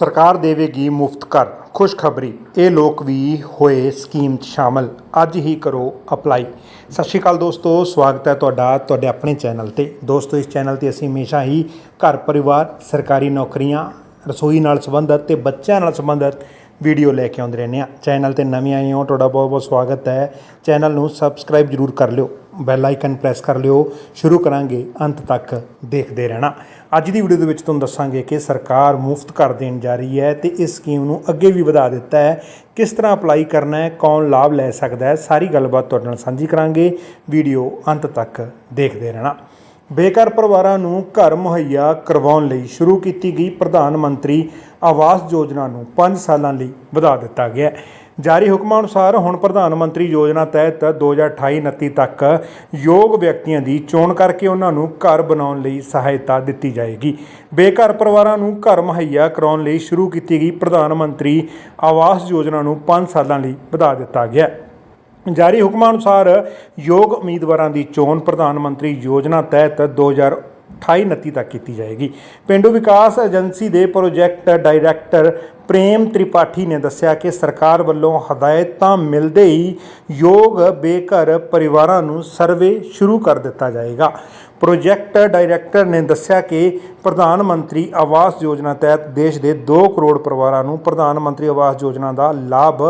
ਸਰਕਾਰ ਦੇਵੇਗੀ ਮੁਫਤ ਘਰ। ਖੁਸ਼ਖਬਰੀ। ਇਹ ਲੋਕ ਵੀ ਹੋਏ ਸਕੀਮ 'ਚ ਸ਼ਾਮਲ। ਅੱਜ ਹੀ ਕਰੋ ਅਪਲਾਈ। ਸਤਿ ਸ਼੍ਰੀ ਅਕਾਲ ਦੋਸਤੋ, ਸਵਾਗਤ ਹੈ ਤੁਹਾਡਾ, ਤੁਹਾਡੇ ਆਪਣੇ ਚੈਨਲ ਤੇ। ਦੋਸਤੋ, ਇਸ ਚੈਨਲ ਤੇ ਅਸੀਂ ਹਮੇਸ਼ਾ ਹੀ ਘਰ ਪਰਿਵਾਰ ਸਰਕਾਰੀ ਨੌਕਰੀਆਂ, ਰਸੋਈ ਨਾਲ ਸੰਬੰਧਿਤ ਤੇ ਬੱਚਿਆਂ ਨਾਲ ਸੰਬੰਧਿਤ ਵੀਡੀਓ ਲੈ ਕੇ ਆਉਂਦੇ ਰਹਿੰਦੇ ਆ ਚੈਨਲ ਤੇ ਨਵੇਂ ਆਏ ਹੋ, ਤੁਹਾਡਾ ਬਹੁਤ ਬਹੁਤ ਸਵਾਗਤ ਹੈ। ਚੈਨਲ ਨੂੰ ਸਬਸਕ੍ਰਾਈਬ ਜਰੂਰ ਕਰ ਲਿਓ ਬੈਲ ਆਈਕਨ ਪ੍ਰੈਸ ਕਰ ਲਿਓ। ਸ਼ੁਰੂ ਕਰਾਂਗੇ, ਅੰਤ ਤੱਕ ਦੇਖਦੇ ਰਹਿਣਾ। ਅੱਜ ਦੀ ਵੀਡੀਓ ਦੇ ਵਿੱਚ ਤੁਹਾਨੂੰ ਦੱਸਾਂਗੇ ਕਿ ਸਰਕਾਰ ਮੁਫਤ ਕਰ ਦੇਣ ਜਾ ਰਹੀ ਹੈ ਤੇ ਇਸ ਸਕੀਮ ਨੂੰ ਅੱਗੇ ਵੀ ਵਧਾ ਦਿੱਤਾ ਹੈ। ਕਿਸ ਤਰ੍ਹਾਂ ਅਪਲਾਈ ਕਰਨਾ ਹੈ, ਕੌਣ ਲਾਭ ਲੈ ਸਕਦਾ ਹੈ, ਸਾਰੀ ਗੱਲਬਾਤ ਤੁਹਾਡੇ ਨਾਲ ਸਾਂਝੀ ਕਰਾਂਗੇ। ਵੀਡੀਓ ਅੰਤ ਤੱਕ ਦੇਖਦੇ ਰਹਿਣਾ। ਬੇਘਰ ਪਰਿਵਾਰਾਂ ਨੂੰ ਘਰ ਮੁਹੱਈਆ ਕਰਵਾਉਣ ਲਈ ਸ਼ੁਰੂ ਕੀਤੀ ਗਈ ਪ੍ਰਧਾਨ ਮੰਤਰੀ ਆਵਾਸ ਯੋਜਨਾ ਨੂੰ 5 ਸਾਲਾਂ ਲਈ ਵਧਾ ਦਿੱਤਾ ਗਿਆ ਹੈ। ਜਾਰੀ ਹੁਕਮਾਂ ਅਨੁਸਾਰ ਹੁਣ ਪ੍ਰਧਾਨ ਮੰਤਰੀ ਯੋਜਨਾ ਤਹਿਤ 2028-29 ਤੱਕ ਯੋਗ ਵਿਅਕਤੀਆਂ ਦੀ ਚੋਣ ਕਰਕੇ ਉਹਨਾਂ ਨੂੰ ਘਰ ਬਣਾਉਣ ਲਈ ਸਹਾਇਤਾ ਦਿੱਤੀ ਜਾਏਗੀ। ਬੇਘਰ ਪਰਿਵਾਰਾਂ ਨੂੰ ਘਰ ਮੁਹੱਈਆ ਕਰਾਉਣ ਲਈ ਸ਼ੁਰੂ ਕੀਤੀ ਗਈ ਪ੍ਰਧਾਨ ਮੰਤਰੀ ਆਵਾਸ ਯੋਜਨਾ ਨੂੰ 5 ਸਾਲਾਂ ਲਈ ਵਧਾ ਦਿੱਤਾ ਗਿਆ ਹੈ। ਜਾਰੀ ਹੁਕਮਾਂ ਅਨੁਸਾਰ ਯੋਗ ਉਮੀਦਵਾਰਾਂ ਦੀ ਚੋਣ ਪ੍ਰਧਾਨ ਮੰਤਰੀ ਯੋਜਨਾ ਤਹਿਤ 2028-29 ਤੱਕ ਕੀਤੀ ਜਾਏਗੀ। ਪਿੰਡੂ ਵਿਕਾਸ ਏਜੰਸੀ ਦੇ ਪ੍ਰੋਜੈਕਟ ਡਾਇਰੈਕਟਰ ਪ੍ਰੇਮ ਤ੍ਰਿਪਾਠੀ ਨੇ ਦੱਸਿਆ ਕਿ ਸਰਕਾਰ ਵੱਲੋਂ ਹਦਾਇਤਾਂ ਮਿਲਦੇ ਹੀ ਯੋਗ ਬੇਘਰ ਪਰਿਵਾਰਾਂ ਨੂੰ ਸਰਵੇ ਸ਼ੁਰੂ ਕਰ ਦਿੱਤਾ ਜਾਏਗਾ। ਪ੍ਰੋਜੈਕਟ ਡਾਇਰੈਕਟਰ ਨੇ ਦੱਸਿਆ ਕਿ ਪ੍ਰਧਾਨ ਮੰਤਰੀ ਆਵਾਸ ਯੋਜਨਾ ਤਹਿਤ ਦੇਸ਼ ਦੇ 2 ਕਰੋੜ ਪਰਿਵਾਰਾਂ ਨੂੰ ਪ੍ਰਧਾਨ ਮੰਤਰੀ ਆਵਾਸ ਯੋਜਨਾ ਦਾ ਲਾਭ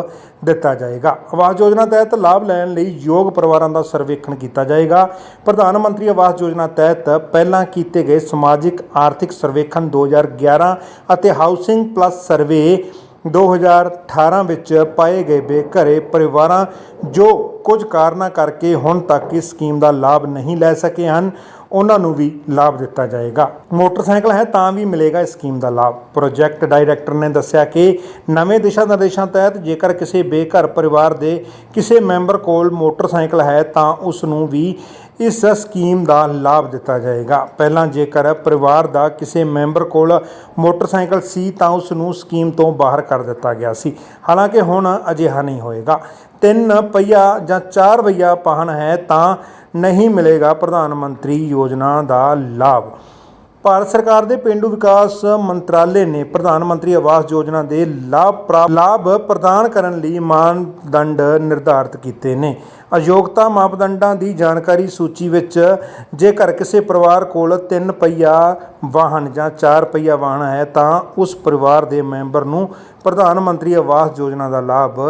ਦਿੱਤਾ ਜਾਏਗਾ। ਆਵਾਸ ਯੋਜਨਾ ਤਹਿਤ ਲਾਭ ਲੈਣ ਲਈ ਯੋਗ ਪਰਿਵਾਰਾਂ ਦਾ ਸਰਵੇਖਣ ਕੀਤਾ ਜਾਏਗਾ। ਪ੍ਰਧਾਨ ਮੰਤਰੀ ਆਵਾਸ ਯੋਜਨਾ ਤਹਿਤ ਪਹਿਲਾਂ ਕੀਤੇ ਗਏ ਸਮਾਜਿਕ, ਆਰਥਿਕ ਸਰਵੇਖਣ 2011 ਅਤੇ ਹਾਊਸਿੰਗ ਪਲੱਸ ਸਰਵੇ 2018 ਵਿੱਚ ਪਾਏ ਗਏ ਬੇਘਰੇ ਪਰਿਵਾਰਾਂ ਜੋ ਕੁਝ ਕਾਰਨਾਂ ਕਰਕੇ ਹੁਣ ਤੱਕ ਇਸ ਸਕੀਮ ਦਾ ਲਾਭ ਨਹੀਂ ਲੈ ਸਕੇ ਹਨ। ਉਹਨਾਂ ਨੂੰ ਵੀ ਲਾਭ ਦਿੱਤਾ ਜਾਏਗਾ। ਮੋਟਰਸਾਈਕਲ ਹੈ ਤਾਂ ਵੀ ਮਿਲੇਗਾ ਇਸ ਸਕੀਮ ਦਾ ਲਾਭ। ਪ੍ਰੋਜੈਕਟ ਡਾਇਰੈਕਟਰ ਨੇ ਦੱਸਿਆ ਕਿ ਨਵੇਂ ਦਿਸ਼ਾ ਨਿਰਦੇਸ਼ਾਂ ਤਹਿਤ ਜੇਕਰ ਕਿਸੇ ਬੇਘਰ ਪਰਿਵਾਰ ਦੇ ਕਿਸੇ ਮੈਂਬਰ ਕੋਲ ਮੋਟਰਸਾਈਕਲ ਹੈ ਤਾਂ ਉਸ ਨੂੰ ਵੀ ਇਸ ਸਕੀਮ ਦਾ ਲਾਭ ਦਿੱਤਾ ਜਾਏਗਾ। ਪਹਿਲਾਂ ਜੇਕਰ ਪਰਿਵਾਰ ਦਾ ਕਿਸੇ ਮੈਂਬਰ ਕੋਲ ਮੋਟਰਸਾਈਕਲ ਸੀ ਤਾਂ ਉਸ ਨੂੰ ਸਕੀਮ ਤੋਂ ਬਾਹਰ ਕਰ ਦਿੱਤਾ ਗਿਆ ਸੀ। ਹਾਲਾਂਕਿ ਹੁਣ ਅਜਿਹਾ ਨਹੀਂ ਹੋਏਗਾ। ਤਿੰਨ ਪਹੀਆ ਜਾਂ ਚਾਰ ਪਹੀਆ ਵਾਹਨ ਹੈ ਤਾਂ ਨਹੀਂ ਮਿਲੇਗਾ ਪ੍ਰਧਾਨ ਮੰਤਰੀ ਯੋਜਨਾ ਦਾ ਲਾਭ। ਭਾਰਤ ਸਰਕਾਰ ਦੇ ਪਿੰਡੂ ਵਿਕਾਸ ਮੰਤਰਾਲੇ ਨੇ ਪ੍ਰਧਾਨ ਮੰਤਰੀ ਆਵਾਸ ਯੋਜਨਾ ਦੇ ਲਾਭ ਪ੍ਰਾਪ- ਲਾਭ ਪ੍ਰਦਾਨ ਕਰਨ ਲਈ ਮਾਨਦੰਡ ਨਿਰਧਾਰਤ ਕੀਤੇ ਨੇ। ਅਯੋਗਤਾ ਮਾਪਦੰਡਾਂ ਦੀ ਜਾਣਕਾਰੀ ਸੂਚੀ ਵਿੱਚ ਜੇਕਰ ਕਿਸੇ ਪਰਿਵਾਰ ਕੋਲ 3 ਪਹੀਆ ਵਾਹਨ ਜਾਂ 4 ਪਹੀਆ ਵਾਹਨ ਹੈ ਤਾਂ ਉਸ ਪਰਿਵਾਰ ਦੇ ਮੈਂਬਰ ਨੂੰ ਪ੍ਰਧਾਨ ਮੰਤਰੀ ਆਵਾਸ ਯੋਜਨਾ ਦਾ ਲਾਭ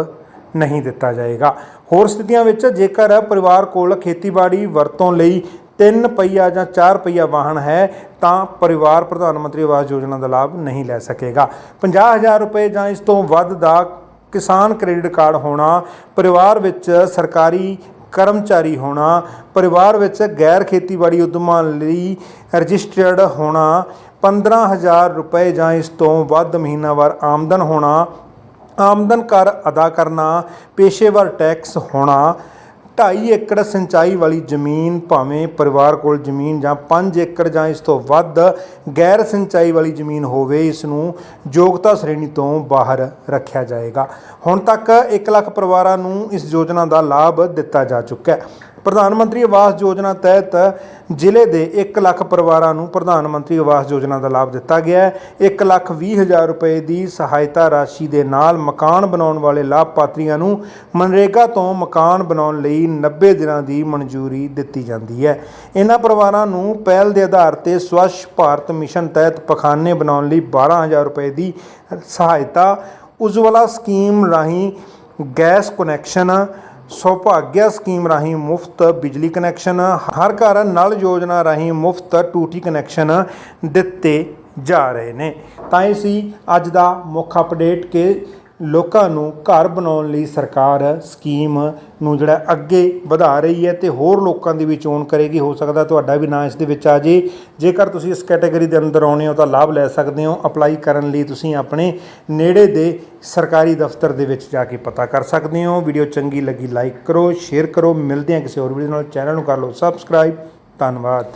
ਨਹੀਂ ਦਿੱਤਾ ਜਾਏਗਾ। ਹੋਰ ਸਥਿਤੀਆਂ ਵਿੱਚ ਜੇਕਰ ਪਰਿਵਾਰ ਕੋਲ ਖੇਤੀਬਾੜੀ ਵਰਤੋਂ ਲਈ ਤਿੰਨ ਪਹੀਆ ਜਾਂ ਚਾਰ ਪਹੀਆ ਵਾਹਨ ਹੈ, ਤਾਂ ਪਰਿਵਾਰ ਪ੍ਰਧਾਨ ਮੰਤਰੀ ਆਵਾਸ ਯੋਜਨਾ ਦਾ ਲਾਭ ਨਹੀਂ ਲੈ ਸਕੇਗਾ। 50000 ਰੁਪਏ ਜਾਂ ਇਸ ਤੋਂ ਵੱਧ ਦਾ ਕਿਸਾਨ ਕ੍ਰੈਡਿਟ ਕਾਰਡ ਹੋਣਾ, ਪਰਿਵਾਰ ਵਿੱਚ ਸਰਕਾਰੀ ਕਰਮਚਾਰੀ ਹੋਣਾ, ਪਰਿਵਾਰ ਵਿੱਚ ਗੈਰ ਖੇਤੀਬਾੜੀ ਉਦਮਾਂ ਲਈ ਰਜਿਸਟਰਡ ਹੋਣਾ 15000 ਰੁਪਏ ਜਾਂ ਇਸ ਤੋਂ ਵੱਧ ਮਹੀਨਾਵਾਰ ਆਮਦਨ ਹੋਣਾ ਆਮਦਨ ਕਰ ਅਦਾ ਕਰਨਾ, ਪੇਸ਼ੇਵਰ ਟੈਕਸ ਹੋਣਾ 2.5 ਏਕੜ ਸਿੰਚਾਈ ਵਾਲੀ ਜ਼ਮੀਨ ਭਾਵੇਂ ਪਰਿਵਾਰ ਕੋਲ ਜ਼ਮੀਨ ਜਾਂ 5 ਏਕੜ ਜਾਂ ਇਸ ਤੋਂ ਵੱਧ ਗੈਰ ਸਿੰਚਾਈ ਵਾਲੀ ਜ਼ਮੀਨ ਹੋਵੇ, ਇਸ ਨੂੰ ਯੋਗਤਾ ਸ਼੍ਰੇਣੀ ਤੋਂ ਬਾਹਰ ਰੱਖਿਆ ਜਾਏਗਾ। ਹੁਣ ਤੱਕ 1 ਲੱਖ ਪਰਿਵਾਰਾਂ ਨੂੰ ਇਸ ਯੋਜਨਾ ਦਾ ਲਾਭ ਦਿੱਤਾ ਜਾ ਚੁੱਕਾ ਹੈ। ਪ੍ਰਧਾਨ ਮੰਤਰੀ ਆਵਾਸ ਯੋਜਨਾ ਤਹਿਤ ਜ਼ਿਲ੍ਹੇ ਦੇ 1 ਲੱਖ ਪਰਿਵਾਰਾਂ ਨੂੰ ਪ੍ਰਧਾਨ ਮੰਤਰੀ ਆਵਾਸ ਯੋਜਨਾ ਦਾ ਲਾਭ ਦਿੱਤਾ ਗਿਆ ਹੈ। 1 ਲੱਖ 20 ਹਜ਼ਾਰ ਰੁਪਏ ਦੀ ਸਹਾਇਤਾ ਰਾਸ਼ੀ ਦੇ ਨਾਲ ਮਕਾਨ ਬਣਾਉਣ ਵਾਲੇ ਲਾਭਪਾਤਰੀਆਂ ਨੂੰ ਮਨਰੇਗਾ ਤੋਂ ਮਕਾਨ ਬਣਾਉਣ ਲਈ 90 ਦਿਨਾਂ ਦੀ ਮਨਜ਼ੂਰੀ ਦਿੱਤੀ ਜਾਂਦੀ ਹੈ। ਇਹਨਾਂ ਪਰਿਵਾਰਾਂ ਨੂੰ ਪਹਿਲ ਦੇ ਆਧਾਰ ਤੇ ਸਵੱਛ ਭਾਰਤ ਮਿਸ਼ਨ ਤਹਿਤ ਪਖਾਨੇ ਬਣਾਉਣ ਲਈ 12000 ਰੁਪਏ ਦੀ ਸਹਾਇਤਾ, ਉਜਵਲਾ ਸਕੀਮ ਰਾਹੀਂ ਗੈਸ ਕਨੈਕਸ਼ਨ ਸੌਭਾਗਿਆ ਸਕੀਮ ਰਾਹੀਂ ਮੁਫਤ ਬਿਜਲੀ ਕਨੈਕਸ਼ਨ, ਹਰ ਘਰ ਨਲ ਯੋਜਨਾ ਰਾਹੀਂ ਮੁਫਤ ਟੂਟੀ ਕਨੈਕਸ਼ਨ ਦਿੱਤੇ ਜਾ ਰਹੇ ਨੇ। ਤਾਂ ਇਹ ਸੀ ਅੱਜ ਦਾ ਮੁੱਖ ਅਪਡੇਟ ਕਿ ਲੋਕਾਂ ਨੂੰ ਘਰ ਬਣਾਉਣ ਲਈ ਸਰਕਾਰ ਸਕੀਮ ਨੂੰ ਜਿਹੜਾ ਅੱਗੇ ਵਧਾ ਰਹੀ ਹੈ ਤੇ ਹੋਰ ਲੋਕਾਂ ਦੀ ਵੀ ਚੋਣ ਕਰੇਗੀ, ਹੋ ਸਕਦਾ ਤੁਹਾਡਾ ਵੀ ਨਾਂ ਇਸ ਦੇ ਵਿੱਚ ਆ ਜੇ। ਜੇਕਰ ਤੁਸੀਂ ਇਸ ਕੈਟਾਗਰੀ ਦੇ ਅੰਦਰ ਆਉਣੇ ਹੋ ਤਾਂ ਲਾਭ ਲੈ ਸਕਦੇ ਹੋ। ਅਪਲਾਈ ਕਰਨ ਲਈ ਤੁਸੀਂ ਆਪਣੇ ਨੇੜੇ ਦੇ ਸਰਕਾਰੀ ਦਫ਼ਤਰ ਦੇ ਵਿੱਚ ਜਾ ਕੇ ਪਤਾ ਕਰ ਸਕਦੇ ਹੋ। ਵੀਡੀਓ ਚੰਗੀ ਲੱਗੀ, ਲਾਈਕ ਕਰੋ, ਸ਼ੇਅਰ ਕਰੋ। ਮਿਲਦੇ ਹਾਂ ਕਿਸੇ ਹੋਰ ਵੀਡੀਓ ਨਾਲ। ਚੈਨਲ ਨੂੰ ਕਰ ਲਓ ਸਬਸਕ੍ਰਾਈਬ। ਧੰਨਵਾਦ।